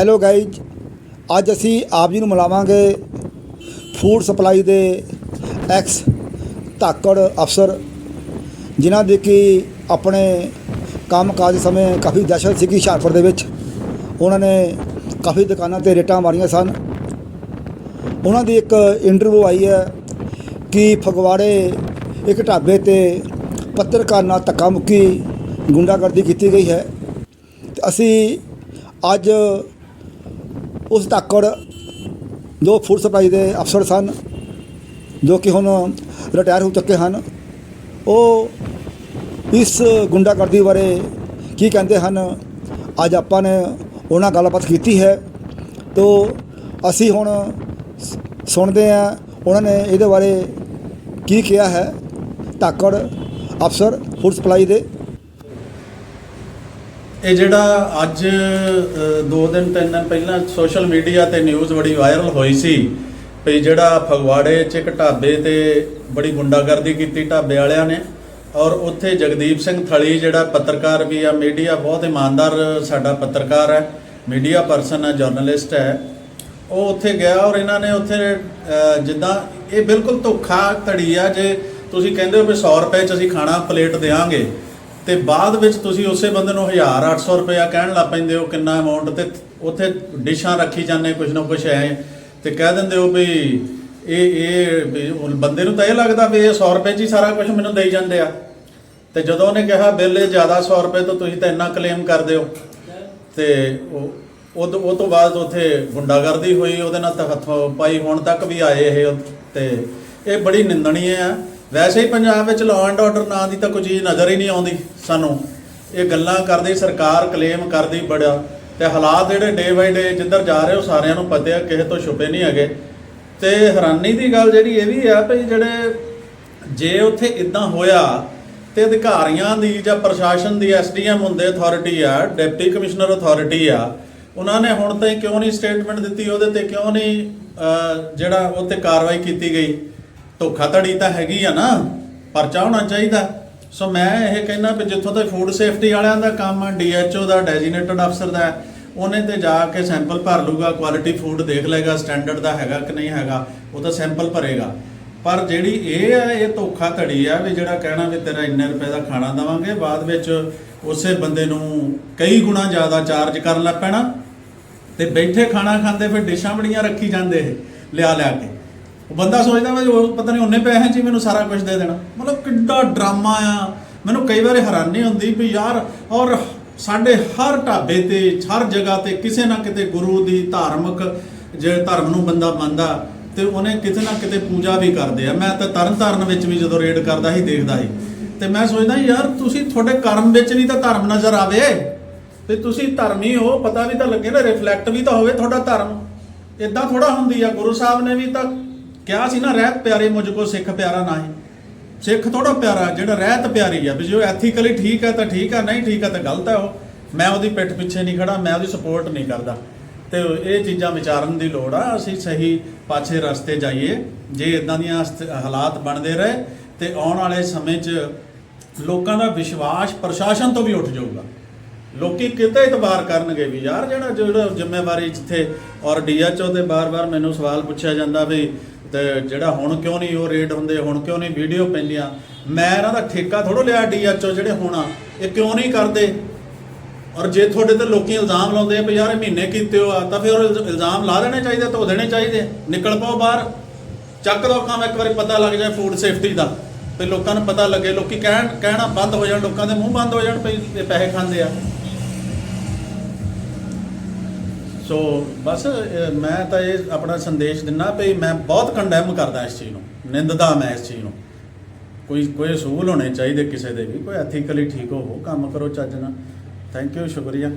Hello guys ਅੱਜ ਅਸੀਂ ਆਪ ਜੀ ਨੂੰ ਮਿਲਾਵਾਂਗੇ ਫੂਡ ਸਪਲਾਈ ਦੇ ਐਕਸ ਧਾਕੜ ਅਫਸਰ, ਜਿਨ੍ਹਾਂ ਦੇ ਕਿ ਆਪਣੇ ਕੰਮਕਾਜ ਸਮੇਂ ਕਾਫੀ ਦਹਿਸ਼ਤ ਸੀਗੀ ਹੁਸ਼ਿਆਰਪੁਰ ਦੇ ਵਿੱਚ। ਉਹਨਾਂ ਨੇ ਕਾਫੀ ਦੁਕਾਨਾਂ ਤੇ ਰੇਟਾਂ ਮਾਰੀਆਂ ਸਨ। ਉਹਨਾਂ ਦੀ ਇੱਕ ਇੰਟਰਵਿਊ ਆਈ ਹੈ ਕਿ ਫਗਵਾੜੇ ਇੱਕ ਢਾਬੇ ਤੇ ਪੱਤਰਕਾਰ ਨਾਲ ਧੱਕਾ ਮੁੱਕੀ ਗੁੰਡਾਗਰਦੀ ਕੀਤੀ ਗਈ ਹੈ। ਤੇ ਅਸੀਂ ਅੱਜ ਉਸ ਧਾਕੜ ਜੋ ਫੂਡ ਸਪਲਾਈ ਦੇ ਅਫਸਰ ਸਨ, ਜੋ ਕਿ ਹੁਣ ਰਿਟਾਇਰ ਹੋ ਚੁੱਕੇ ਹਨ। ਉਹ ਇਸ ਗੁੰਡਾਗਰਦੀ ਬਾਰੇ ਕੀ ਕਹਿੰਦੇ ਹਨ? ਅੱਜ ਆਪਾਂ ਨੇ ਉਹਨਾਂ ਗੱਲਬਾਤ ਕੀਤੀ ਹੈ। ਤੋ ਅਸੀਂ ਹੁਣ ਸੁਣਦੇ ਹਾਂ ਉਹਨਾਂ ਨੇ ਇਹਦੇ ਬਾਰੇ ਕੀ ਕਿਹਾ ਹੈ। ਧਾਕੜ ਅਫਸਰ ਫੂਡ ਸਪਲਾਈ ਦੇ ਇਹ ਜਿਹੜਾ ਅੱਜ 2 ਦਿਨ 3 ਦਿਨ ਪਹਿਲਾਂ ਸੋਸ਼ਲ ਮੀਡੀਆ ਤੇ ਨਿਊਜ਼ ਬੜੀ ਵਾਇਰਲ ਹੋਈ ਸੀ ਵੀ ਜਿਹੜਾ ਫਗਵਾੜੇ 'ਚ ਇੱਕ ਢਾਬੇ ਤੇ ਬੜੀ ਗੁੰਡਾਗਰਦੀ ਕੀਤੀ ਢਾਬੇ ਵਾਲਿਆਂ ਨੇ ਔਰ ਉੱਥੇ ਜਗਦੀਪ ਸਿੰਘ ਥਲੀ ਜਿਹੜਾ ਪੱਤਰਕਾਰ ਵੀ ਆ, ਮੀਡੀਆ ਬਹੁਤ ਇਮਾਨਦਾਰ ਸਾਡਾ ਪੱਤਰਕਾਰ ਹੈ, ਮੀਡੀਆ ਪਰਸਨ ਹੈ ਜਰਨਲਿਸਟ ਹੈ। ਉਹ ਉੱਥੇ ਗਿਆ ਔਰ ਇਹਨਾਂ ਨੇ ਉੱਥੇ ਜਿੱਦਾਂ ਇਹ ਬਿਲਕੁਲ ਧੋਖਾ ਧੜੀ ਆ, ਜੇ ਤੁਸੀਂ ਕਹਿੰਦੇ ਹੋ ਵੀ 100 ਰੁਪਏ 'ਚ ਅਸੀਂ ਖਾਣਾ ਪਲੇਟ ਦੇਵਾਂਗੇ ਤੇ ਬਾਅਦ ਵਿੱਚ ਤੁਸੀਂ ਉਸੇ ਬੰਦੇ ਨੂੰ 1800 ਰੁਪਇਆ ਕਹਿਣ ਲੱਗ ਪੈਂਦੇ ਹੋ ਕਿੰਨਾ ਅਮਾਉਂਟ ਤੇ ਉੱਥੇ ਡਿਸ਼ਾਂ ਰੱਖੀ ਜਾਂਦੇ ਕੁਝ ਨਾ ਕੁਝ ਐ। ਤੇ ਕਹਿ ਦਿੰਦੇ ਹੋ ਵੀ ਇਹ ਇਹ ਵੀ ਬੰਦੇ ਨੂੰ ਤਾਂ ਇਹ ਲੱਗਦਾ ਵੀ ਇਹ 100 ਰੁਪਏ 'ਚ ਹੀ ਸਾਰਾ ਕੁਝ ਮੈਨੂੰ ਦੇਈ ਜਾਂਦੇ ਆ। ਤੇ ਜਦੋਂ ਉਹਨੇ ਕਿਹਾ ਬਿੱਲ ਇਹ ਜ਼ਿਆਦਾ 100 ਰੁਪਏ ਤੋਂ ਤੁਸੀਂ ਤਾਂ ਇੰਨਾ ਕਲੇਮ ਕਰਦੇ ਹੋ। ਤੇ ਉਹ ਉਹ ਤੋਂ- ਬਾਅਦ ਉੱਥੇ ਗੁੰਡਾਗਰਦੀ ਹੋਈ, ਉਹਦੇ ਨਾਲ ਤਾਂ ਹੱਥੋਂ ਪਾਈ ਹੁਣ ਤੱਕ ਵੀ ਆਏ ਇਹ, ਤੇ ਇਹ ਬੜੀ ਨਿੰਦਣੀਏ ਆ। ਵੈਸੇ ਹੀ ਪੰਜਾਬ ਵਿੱਚ ਲਾਅ ਐਂਡ ਆਰਡਰ ਨਾਂ ਦੀ ਤਾਂ ਕੋਈ ਚੀਜ਼ ਨਜ਼ਰ ਹੀ ਨਹੀਂ ਆਉਂਦੀ ਸਾਨੂੰ। ਇਹ ਗੱਲਾਂ ਕਰਦੀ, ਸਰਕਾਰ ਕਲੇਮ ਕਰਦੀ ਬੜਾ, ਤੇ ਹਾਲਾਤ ਜਿਹੜੇ ਡੇ ਬਾਈ ਡੇ ਜਿੱਧਰ ਜਾ ਰਹੇ ਉਹ ਸਾਰਿਆਂ ਨੂੰ ਪਤਾ ਹੈ, ਕਿਸੇ ਤੋਂ ਛੁਪੇ ਨਹੀਂ ਹੈਗੇ। ਤੇ ਹੈਰਾਨੀ ਦੀ ਗੱਲ ਜਿਹੜੀ ਇਹ ਵੀ ਆ ਵੀ ਜਿਹੜੇ ਜੇ ਉੱਥੇ ਇਦਾਂ ਹੋਇਆ, ਤੇ ਅਧਿਕਾਰੀਆਂ ਦੀ ਜਾਂ ਪ੍ਰਸ਼ਾਸਨ ਦੀ ਐਸਡੀਐਮ ਹੁੰਦੇ ਅਥਾਰਟੀ ਆ ਡਿਪਟੀ ਕਮਿਸ਼ਨਰ ਅਥਾਰਟੀ ਆ, ਉਹਨਾਂ ਨੇ ਹੁਣ ਤਾਈਂ ਕਿਉਂ ਨਹੀਂ ਸਟੇਟਮੈਂਟ ਦਿੱਤੀ, ਉਹਦੇ ਤੇ ਕਿਉਂ ਨਹੀਂ ਜਿਹੜਾ ਉਹ ਤੇ ਕਾਰਵਾਈ ਕੀਤੀ ਗਈ? ਧੋਖਾਧੜੀ ਤਾਂ ਹੈਗੀ ਆ ਨਾ, ਪਰਚਾ ਹੋਣਾ ਚਾਹੀਦਾ। ਸੋ ਮੈਂ ਇਹ ਕਹਿੰਦਾ ਵੀ ਜਿੱਥੋਂ ਤੱਕ ਫੂਡ ਸੇਫਟੀ ਵਾਲਿਆਂ ਦਾ ਕੰਮ ਆ ਡੀਐਚਓ ਦਾ ਡੈਜ਼ਿਗਨੇਟਡ ਅਫਸਰ ਦਾ, ਉਹਨੇ ਤੇ ਜਾ ਕੇ ਸੈਂਪਲ ਭਰ ਲੂਗਾ ਕੁਆਲਿਟੀ ਫੂਡ ਦੇਖ ਲਏਗਾ ਸਟੈਂਡਰਡ ਦਾ ਹੈਗਾ ਕਿ ਨਹੀਂ ਹੈਗਾ, ਉਹ ਤਾਂ ਸੈਂਪਲ ਭਰੇਗਾ। ਪਰ ਜਿਹੜੀ ਇਹ ਆ, ਇਹ ਧੋਖਾ ਧੜੀ ਆ ਵੀ ਜਿਹੜਾ ਕਹਿਣਾ ਵੀ ਤੇਰਾ ਇੰਨੇ ਰੁਪਏ ਦਾ ਖਾਣਾ ਦਵਾਂਗੇ, ਬਾਅਦ ਵਿੱਚ ਉਸੇ ਬੰਦੇ ਨੂੰ ਕਈ ਗੁਣਾ ਜ਼ਿਆਦਾ ਚਾਰਜ ਕਰਨ ਲੱਗ ਪੈਣਾ। ਤੇ ਬੈਠੇ ਖਾਣਾ ਖਾਂਦੇ ਫਿਰ ਡਿਸ਼ਾਂ ਬੜੀਆਂ ਰੱਖੀ ਜਾਂਦੇ ਇਹ ਲਿਆ ਲਿਆ ਕੇ। ਉਹ ਬੰਦਾ ਸੋਚਦਾ ਵੀ ਉਹ ਪਤਾ ਨਹੀਂ ਉਹਨੇ ਪੈਸੇ 'ਚ ਹੀ ਮੈਨੂੰ ਸਾਰਾ ਕੁਝ ਦੇ ਦੇਣਾ। ਮਤਲਬ ਕਿੱਡਾ ਡਰਾਮਾ ਆ। ਮੈਨੂੰ ਕਈ ਵਾਰੀ ਹੈਰਾਨੀ ਹੁੰਦੀ ਵੀ ਯਾਰ, ਔਰ ਸਾਡੇ ਹਰ ਢਾਬੇ ਤੇ, ਹਰ ਜਗ੍ਹਾ ਤੇ ਕਿਸੇ ਨਾ ਕਿਤੇ ਗੁਰੂ ਦੀ ਧਾਰਮਿਕ ਜੇ ਧਰਮ ਨੂੰ ਬੰਦਾ ਮੰਨਦਾ ਤੇ ਉਹਨੇ ਕਿਤੇ ਨਾ ਕਿਤੇ ਪੂਜਾ ਵੀ ਕਰਦੇ ਆ। ਮੈਂ ਤਾਂ ਤਰਨ ਤਾਰਨ ਵਿੱਚ ਵੀ ਜਦੋਂ ਰੇਡ ਕਰਦਾ ਸੀ, ਦੇਖਦਾ ਸੀ। ਤੇ ਮੈਂ ਸੋਚਦਾ ਯਾਰ ਤੁਸੀਂ ਤੁਹਾਡੇ ਕਰਮ ਵਿੱਚ ਵੀ ਤਾਂ ਧਰਮ ਨਜ਼ਰ ਆਵੇ। ਤੇ ਤੁਸੀਂ ਧਰਮੀ ਹੋ, ਪਤਾ ਵੀ ਤਾਂ ਲੱਗੇ ਨਾ ਰਿਫਲੈਕਟ ਵੀ ਤਾਂ ਹੋਵੇ ਤੁਹਾਡਾ ਧਰਮ। ਇਦਾਂ ਥੋੜਾ ਹੁੰਦੀ ਆ। ਗੁਰੂ ਸਾਹਿਬ ਨੇ ਵੀ ਤਾਂ ਕਿਹਾ ਸੀ ਨਾ, ਰਹਿਤ ਪਿਆਰੇ ਮੁਝ ਕੋ, ਸਿੱਖ ਪਿਆਰਾ ਨਹੀਂ। ਸਿੱਖ ਥੋੜਾ ਪਿਆਰਾ, ਜਿਹੜਾ ਰਹਿਤ ਪਿਆਰੀ ਆ, ਵੀ ਜੋ ਐਥੀਕਲੀ ਠੀਕ ਹੈ ਤਾਂ ਠੀਕ ਆ, ਨਹੀਂ ਠੀਕ ਆ ਤਾਂ ਗਲਤ ਹੈ ਉਹ। ਮੈਂ ਉਹਦੀ ਪਿੱਠ ਪਿੱਛੇ ਨਹੀਂ ਖੜਾ ਮੈਂ ਉਹਦੀ ਸਪੋਰਟ ਨਹੀਂ ਕਰਦਾ। ਤੇ ਇਹ ਚੀਜ਼ਾਂ ਵਿਚਾਰਨ ਦੀ ਲੋੜ ਆ, ਅਸੀਂ ਸਹੀ ਪਾਛੇ ਰਸਤੇ ਜਾਈਏ, ਜੇ ਇਦਾਂ ਦੀਆਂ ਹਾਲਾਤ ਬਣਦੇ ਰਹੇ, ਤੇ ਆਉਣ ਵਾਲੇ ਸਮੇਂ 'ਚ ਲੋਕਾਂ ਦਾ ਵਿਸ਼ਵਾਸ ਪ੍ਰਸ਼ਾਸਨ ਤੋਂ ਵੀ ਉੱਠ ਜਾਊਗਾ। ਲੋਕੀ ਕਿਤੇ ਇਤਬਾਰ ਕਰਨਗੇ ਵੀ, ਯਾਰ ਜਿਹੜਾ ਜਿਹੜਾ ਜ਼ਿੰਮੇਵਾਰੀ ਜਿੱਥੇ ਔਰ ਡੀਐਚਓ ਤੇ ਬਾਰ-ਬਾਰ ਮੈਨੂੰ ਸਵਾਲ ਪੁੱਛਿਆ ਜਾਂਦਾ ਵੀ, ਤੇ ਜਿਹੜਾ ਹੁਣ ਕਿਉਂ ਨਹੀਂ ਉਹ ਰੇਡ ਹੁੰਦੇ, ਹੁਣ ਕਿਉਂ ਨਹੀਂ ਵੀਡੀਓ ਪੈਂਦੀਆਂ? ਮੈਂ ਇਹਨਾਂ ਦਾ ਠੇਕਾ ਥੋੜੋ ਲਿਆ ਡੀਐਚਓ ਜਿਹੜੇ ਹੋਣਾ ਇਹ ਕਿਉਂ ਨਹੀਂ ਕਰਦੇ? ਔਰ ਜੇ ਤੁਹਾਡੇ ਤੇ ਲੋਕੀ ਇਲਜ਼ਾਮ ਲਾਉਂਦੇ ਆ ਵੀ ਯਾਰ ਇਹ ਮਹੀਨੇ ਕੀਤੇ ਹੋ ਆ, ਤਾਂ ਫਿਰ ਉਹ ਇਲਜ਼ਾਮ ਲਾ ਦੇਣੇ ਚਾਹੀਦੇ, ਧੋ ਦੇਣੇ ਚਾਹੀਦੇ, ਨਿਕਲ ਪਾਓ ਬਾਹਰ, ਚੱਕ ਦੋ ਕੰਮ, ਇੱਕ ਵਾਰੀ ਪਤਾ ਲੱਗ ਜਾਏ ਫੂਡ ਸੇਫਟੀ ਦਾ, ਤੇ ਲੋਕਾਂ ਨੂੰ ਪਤਾ ਲੱਗੇ, ਲੋਕੀ ਕਹਿਣ, ਕਹਿਣਾ ਬੰਦ ਹੋ ਜਾਣ, ਲੋਕਾਂ ਦੇ ਮੂੰਹ ਬੰਦ ਹੋ ਜਾਣ ਵੀ ਇਹ ਪੈਸੇ ਖਾਂਦੇ ਆ। ਸੋ ਬਸ ਇਹ ਮੈਂ ਤਾਂ ਇਹ ਆਪਣਾ ਸੰਦੇਸ਼ ਦਿੰਨਾ ਵੀ ਮੈਂ ਬਹੁਤ ਕੰਡੈਮ ਕਰਦਾ ਇਸ ਚੀਜ਼ ਨੂੰ, ਨਿੰਦਦਾ ਮੈਂ ਇਸ ਚੀਜ਼ ਨੂੰ। ਕੋਈ ਕੋਈ ਅਸੂਲ ਹੋਣੇ ਚਾਹੀਦੇ ਕਿਸੇ ਦੇ ਵੀ, ਕੋਈ ਐਥੀਕਲੀ ਠੀਕ ਹੋਵੋ, ਕੰਮ ਕਰੋ ਚੱਜ ਨਾਲ। ਥੈਂਕ ਯੂ ਸ਼ੁਕਰੀਆ।